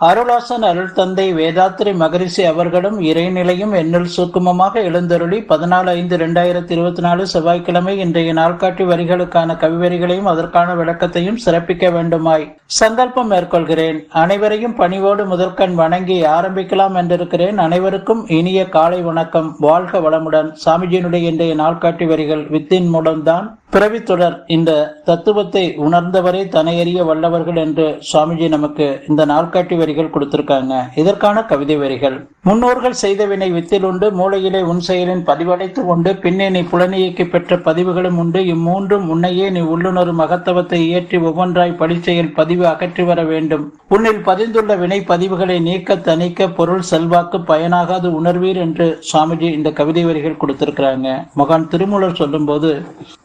அருளாசன் அருள் தந்தை வேதாத்திரி மகரிஷி அவர்களும் இறைநிலையும் என்னில் சுக்குமமாக எழுந்தருளி பதினாலு ஐந்து இரண்டாயிரத்தி இருபத்தி நாலு செவ்வாய்க்கிழமை இன்றைய நாள்காட்டி வரிகளுக்கான கவிவரிகளையும் அதற்கான விளக்கத்தையும் சிறப்பிக்க வேண்டுமாய். சங்கல்பம் மேற்கொள்கிறேன். அனைவரையும் பணிவோடு முதற்கண் வணங்கி ஆரம்பிக்கலாம் என்றிருக்கிறேன். அனைவருக்கும் இனிய காலை வணக்கம். வாழ்க வளமுடன். சாமிஜியினுடைய இன்றைய நாள்காட்டி வரிகள் வித்தின் மூலம்தான் பிறவி தொடர். இந்த தத்துவத்தை உணர்ந்தவரை தனையறிய வல்லவர்கள் என்று சுவாமிஜி நமக்கு இந்த நாள்காட்டி வரிகள் கொடுத்திருக்காங்க. இதற்கான கவிதை வரிகள் முன்னோர்கள் செய்த வினை வித்தில் உண்டு மூளையிலே உன் செயலின் பதிவடைத்து உண்டு பின்னே நீ புலனியக்கி பெற்ற பதிவுகளும் உண்டு. இம்மூன்றும் உன்னையே நீ உள்ளுணரும் மகத்தவத்தை இயற்றி ஒவ்வொன்றாய் படிச்செயல் பதிவு அகற்றி வர வேண்டும். உன்னில் பதிந்துள்ள வினை பதிவுகளை நீக்க தணிக்க பொருள் செல்வாக்கு பயனாகாது உணர்வீர் என்று சுவாமிஜி இந்த கவிதை வரிகள் கொடுத்திருக்கிறாங்க. மகான் திருமூலர் சொல்லும்போது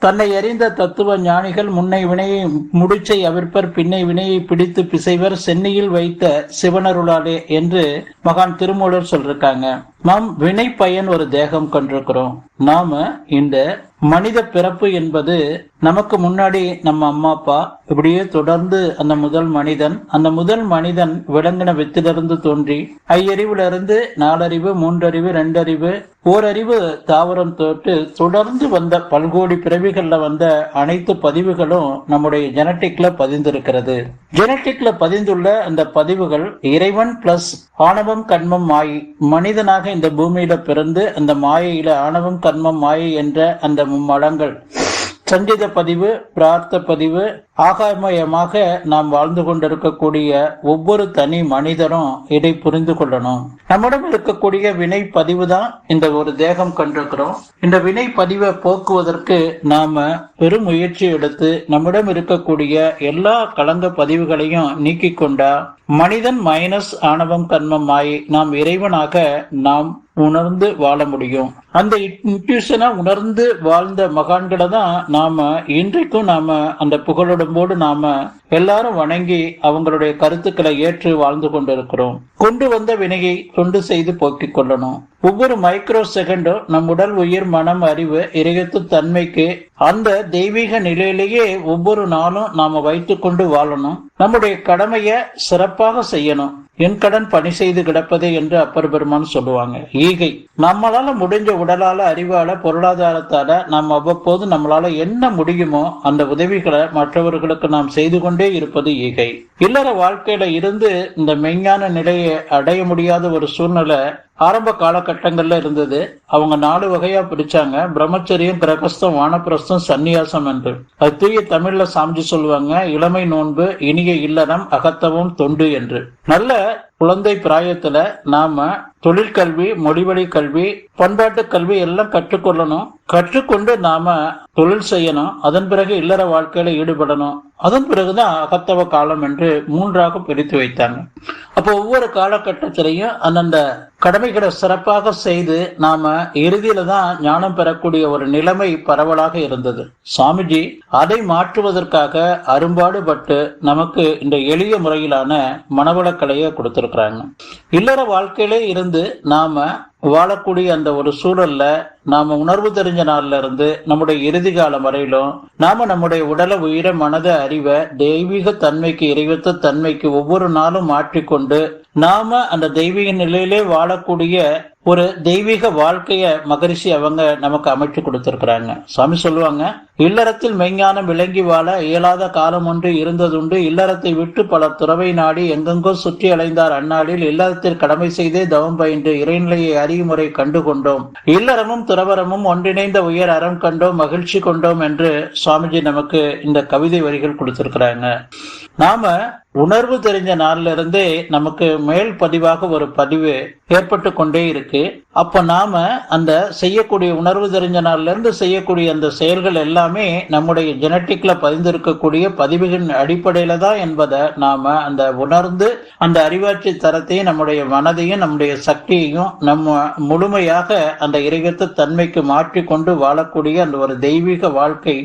தன்னை அறிந்த தத்துவ ஞானிகள் முன்னை வினையை முடிச்சை அவிர்ப்பர் பின்னை வினையை பிடித்து பிசைவர் சென்னையில் வைத்த சிவனருளாலே என்று மகான் திருமூலர் சொல்லிருக்காங்க. நாம் வினை பயன் ஒரு தேகம் கொண்டிருக்கிறோம். நாம இந்த மனித பிறப்பு என்பது நமக்கு முன்னாடி நம்ம அம்மா அப்பா இப்படியே தொடர்ந்து அந்த முதல் மனிதன் அந்த முதல் மனிதன் விலங்கின வித்திலிருந்து தோன்றி ஐயறிவுல இருந்து நாலறிவு மூன்றறிவு ரெண்டறிவு ஓரறிவு தாவரம் தொட்டு தொடர்ந்து வந்த பல்கோடி பிறவிகள்ல வந்த அனைத்து பதிவுகளும் நம்முடைய ஜெனட்டிக்ல பதிந்திருக்கிறது. ஜெனட்டிக்ல பதிந்துள்ள அந்த பதிவுகள் இறைவன் பிளஸ் ஆணவம் கண்மம் மாயை. மனிதனாக இந்த பூமியில பிறந்து அந்த மாயையில ஆணவம் கண்மம் மாயை என்ற அந்த மும்மடங்கள் சங்கீத பதிவு பிரார்த்த பதிவு ஆகாமயமாக நாம் வாழ்ந்து கொண்டிருக்கக்கூடிய ஒவ்வொரு தனி மனிதரும் இதை புரிந்து கொள்ளணும். நம்மிடம் இருக்கக்கூடிய வினை பதிவு தான் இந்த ஒரு தேகம் கண்டிருக்கிறோம். இந்த வினை பதிவை போக்குவதற்கு நாம பெரும் முயற்சி எடுத்து நம்மிடம் இருக்கக்கூடிய எல்லா கலங்க பதிவுகளையும் நீக்கிக் கொண்டா மனிதன் மைனஸ் ஆணவம் கண்மம் நாம் இறைவனாக நாம் உணர்ந்து வாழ முடியும். அந்த இன்ட்யூஷனை உணர்ந்து வாழ்ந்த மகான்களை தான் நாம இன்றைக்கும் நாம அந்த புகழோட புகழுடம்போடு நாம எல்லாரும் வணங்கி அவங்களுடைய கருத்துக்களை ஏற்று வாழ்ந்து கொண்டிருக்கிறோம். கொண்டு வந்த வினையை தொண்டு செய்து போக்கிக் கொள்ளணும். ஒவ்வொரு மைக்ரோ செகண்டும் நம் உடல் உயிர் மனம் அறிவு இறையத்து தன்மைக்கு அந்த தெய்வீக நிலையிலேயே ஒவ்வொரு நாளும் நாம வைத்துக்கொண்டு வாழணும். நம்முடைய கடமையை சிறப்பாக செய்யணும். என் கடன் பணி செய்து கிடப்பதே என்று அப்பர் பெருமான் சொல்லுவாங்க. ஈகை. நம்மளால முடிஞ்ச உடலால அறிவால பொருளாதாரத்தால நாம் அவ்வப்போது நம்மளால என்ன முடியுமோ அந்த உதவிகளை மற்றவர்களுக்கு நாம் செய்து கொண்டே இருப்பது ஈகை. இல்லற வாழ்க்கையில இருந்து இந்த மெய்ஞான நிலையை அடைய முடியாத ஒரு சூழ்நிலை ஆரம்ப காலகட்டங்கள்ல இருந்தது. அவங்க நாலு வகையா பிடிச்சாங்க பிரம்மச்சரியம் கிரகஸ்தம் வானப்பிரஸ்தம் சந்நியாசம் என்று. அது தூய தமிழ்ல சாமிஜி சொல்லுவாங்க இளமை நோன்பு இனிய இல்லறம் அகத்தவம் தொண்டு என்று. நல்ல குழந்தை பிராயத்துல நாம தொழிற்கல்வி மொழிவழி கல்வி பண்பாட்டு கல்வி எல்லாம் கற்றுக்கொள்ளணும். கற்றுக்கொண்டு நாம தொழில் செய்யணும். அதன் பிறகு இல்லற வாழ்க்கையில ஈடுபடணும். அதன் பிறகுதான் அகத்தவ காலம் என்று மூன்றாக பிரித்து வைத்தாங்க. அப்போ ஒவ்வொரு காலகட்டத்திலையும் அந்தந்த கடமைகளை சிறப்பாக செய்து நாம இறுதியில தான் ஞானம் பெறக்கூடிய ஒரு நிலைமை பரவலாக இருந்தது. சாமிஜி அதை மாற்றுவதற்காக அரும்பாடுபட்டு நமக்கு இந்த எளிய முறையிலான மனவளக்கலையை கொடுத்திருக்கிறாங்க. இல்லற வாழ்க்கையிலே இருந்து நாம வாழக்கூடிய அந்த ஒரு சூழல்ல நாம உணர்வு தெரிஞ்ச நாள்ல இருந்து நம்முடைய இறுதி காலம் வரையிலும் நாம நம்முடைய உடல உயிர மனத அறிவை தெய்வீக தன்மைக்கு இறைவத்த தன்மைக்கு ஒவ்வொரு நாளும் மாற்றிக்கொண்டு நாம அந்த தெய்வீக நிலையிலே வாழக்கூடிய ஒரு தெய்வீக வாழ்க்கைய மகரிஷி அவங்க நமக்கு அமைச்சு கொடுத்திருக்கிறாங்க. சுவாமி சொல்லுவாங்க இல்லறத்தில் மெய்ஞானம் விளங்கி வாழ இயலாத காலம் ஒன்று இருந்ததுண்டு. இல்லறத்தை விட்டு பல துறவை நாடி எங்கெங்கோ சுற்றி அலைந்தார் அந்நாளில். இல்லறத்தில் கடமை செய்தே தவம் பயின்று இறைநிலையை அறிவுமுறை கண்டு கொண்டோம் இல்லறமும் துறவரமும் ஒன்றிணைந்த உயர் அறம் கண்டோம். மகிழ்ச்சி கொண்டோம் என்று சுவாமிஜி நமக்கு இந்த கவிதை வரிகள் கொடுத்திருக்கிறாங்க. நாம உணர்வு தெரிஞ்ச நாளிலிருந்தே நமக்கு மேல் பதிவாக ஒரு பதிவு ஏற்பட்டு கொண்டே இருக்கு. அப்ப நாம அந்த செய்யக்கூடிய உணர்வு தெரிஞ்ச நாள்ல இருந்து செய்யக்கூடிய அந்த செயல்கள் எல்லாமே நம்முடைய ஜெனட்டிக்ல பதிந்திருக்கக்கூடிய பதிவுகளின் அடிப்படையில தான் என்பதை நாம அந்த உணர்ந்து அந்த அறிவாட்சி தரத்தையும் நம்முடைய மனதையும் நம்முடைய சக்தியையும் நம்ம முழுமையாக அந்த இறைவத்த தன்மைக்கு மாற்றிக்கொண்டு வாழக்கூடிய அந்த ஒரு தெய்வீக வாழ்க்கை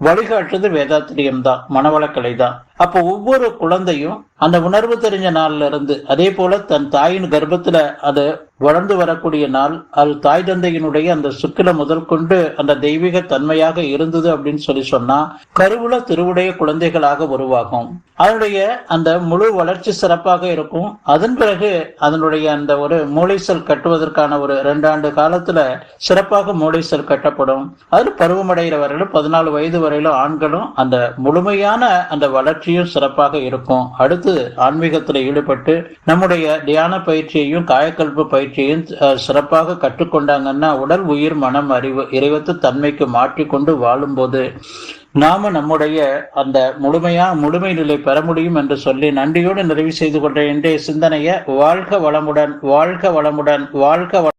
வழிகாட்டுறது வேதாத்திரியம் தான் மனவளக்கலை தான். அப்போ ஒவ்வொரு குழந்தையும் அந்த உணர்வு தெரிஞ்ச நாள்ல இருந்து அதே போல தன் தாயின் கர்ப்பத்துல அது வளர்ந்து வரக்கூடிய நாள் அது தாய் தந்தையினுடைய அந்த சுக்கில முதல் கொண்டு அந்த தெய்வீக தன்மையாக இருந்தது அப்படின்னு சொல்லி சொன்னா கருவுல திருவுடைய குழந்தைகளாக உருவாகும். அதனுடைய அந்த முழு வளர்ச்சி சிறப்பாக இருக்கும். அதன் பிறகு அதனுடைய அந்த ஒரு மூளைசல் கட்டுவதற்கான ஒரு ரெண்டு ஆண்டு காலத்துல சிறப்பாக மூளைசல் கட்டப்படும். அதில் பருவமடைகிற வரையிலும் பதினாலு வயது வரையிலும் ஆண்களும் அந்த முழுமையான அந்த வளர்ச்சி பயிற்சியும் சிறப்பாக இருக்கும். அடுத்து ஆன்மீகத்தில் ஈடுபட்டு நம்முடைய தியான பயிற்சியையும் காயக்கல்பு பயிற்சியையும் சிறப்பாக கற்றுக்கொண்டாங்கன்னா உடல் உயிர் மனம் அறிவு இறைவத்து தன்மைக்கு மாற்றிக்கொண்டு வாழும்போது நாம நம்முடைய அந்த முழுமையா முழுமை நிலை பெற முடியும் என்று சொல்லி நன்றியோடு நிறைவு செய்து கொண்ட இன்றைய சிந்தனையை வாழ்க வளமுடன் வாழ்க வளமுடன் வாழ்க